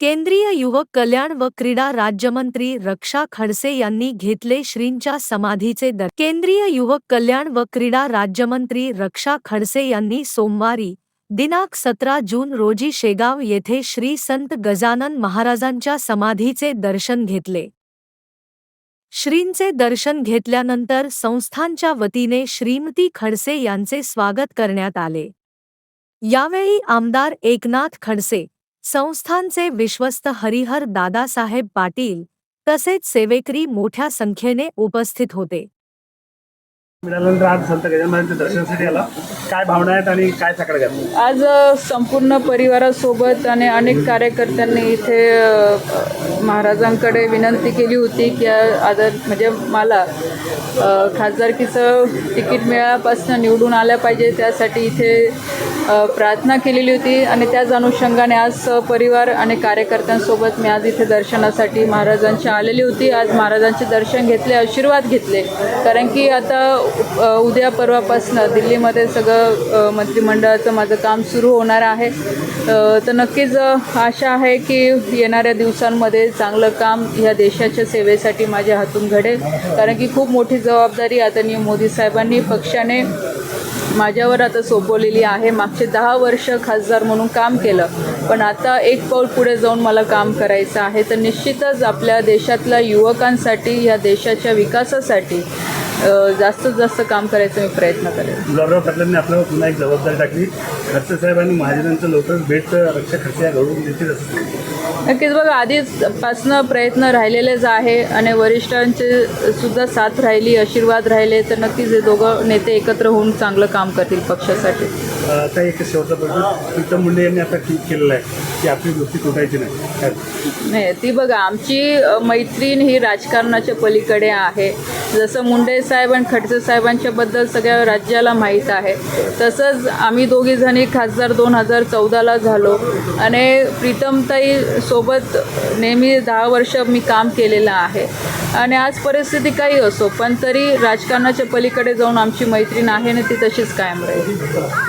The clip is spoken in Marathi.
केंद्रीय युवक कल्याण व क्रीडा राज्यमंत्री रक्षा खडसे यांनी घेतले श्रींच्या समाधीचे दर केंद्रीय युवक कल्याण व क्रीडा राज्यमंत्री रक्षा खडसे यांनी सोमवारी दिनांक सतरा जून रोजी शेगाव येथे श्री संत गजानन महाराजांच्या समाधीचे दर्शन घेतले. श्रींचे दर्शन घेतल्यानंतर संस्थांच्या वतीने श्रीमती खडसे यांचे स्वागत करण्यात आले. यावेळी आमदार एकनाथ खडसे संस्थांचे विश्वस्त हरिहर दादासाहेब पाटील तसेच सेवेकरी मोठ्या संख्येने उपस्थित होते. मिळाल्यानंतर आज संत दर्शनासाठी आला. काय भावना आहेत आणि काय घातलं आज अ, संपूर्ण परिवारासोबत आणि अनेक कार्यकर्त्यांनी इथे अ, महाराजांकडे विनंती केली होती की आ- आदर म्हणजे मला अ, खासदारकीचं तिकीट मिळाल्यापासून निवडून आल्या पाहिजे त्यासाठी इथे प्रार्थना केलेली होती आणि त्याच अनुषंगाने आज परिवार आणि कार्यकर्त्यांसोबत मी आज इथे दर्शनासाठी महाराजांची आलेली होती. आज महाराजांचे दर्शन घेतले आशीर्वाद घेतले. कारण की आता उद्या परवापासनं दिल्लीमध्ये सगळं मंत्रिमंडळाचं माझं काम सुरू होणार आहे. तर नक्कीच आशा आहे की येणाऱ्या दिवसांमध्ये चांगलं काम ह्या देशाच्या सेवेसाठी माझ्या हातून घडेल. कारण की खूप मोठी जबाबदारी आता मोदी साहेबांनी पक्षाने माझ्यावर आता सोपवलेली आहे. मागचे दहा वर्ष खासदार म्हणून काम केलं. पण आता एक पाऊल पुढे जाऊन मला काम करायचं आहे. तर निश्चितच आपल्या देशातल्या युवकांसाठी या देशाच्या विकासासाठी जास्तीत जास्त काम करायचा मी प्रयत्न करेन. गुलाबराव पाटलांनी आपल्यावर पुन्हा एक जबाबदारी टाकली. खडसे साहेबांनी महाजनांचं लवकरच भेट रक्षा खडसे या घडवून देतील असं. नक्कीच बघा आधीचपासनं प्रयत्न राहिलेलेच आहे आणि वरिष्ठांचे सुद्धा साथ राहिली आशीर्वाद राहिले तर नक्कीच हे दोघं नेते एकत्र होऊन चांगलं काम करतील पक्षासाठी. आता एक शेवटचा प्रश्न. प्रीतम मुंडे यांनी आता ठीक केलेला आहे की आपली गोष्टी तुटायची नाही? नाही ती बघा आमची मैत्रीण ही राजकारणाच्या पलीकडे आहे. जसं मुंडे साहेब आणि खडसे साहेबांच्याबद्दल सगळ्या राज्याला माहीत आहे तसंच आम्ही दोघी जणी खासदार दोन हजार चौदाला झालो. आणि प्रीतमताई सोबत नेहमी दहा वर्ष मी काम केलेलं आहे. आणि आज परिस्थिती काही असो पण तरी राजकारणाच्या पलीकडे जाऊन आमची मैत्रीण आहे आणि ती तशीच कायम राहील.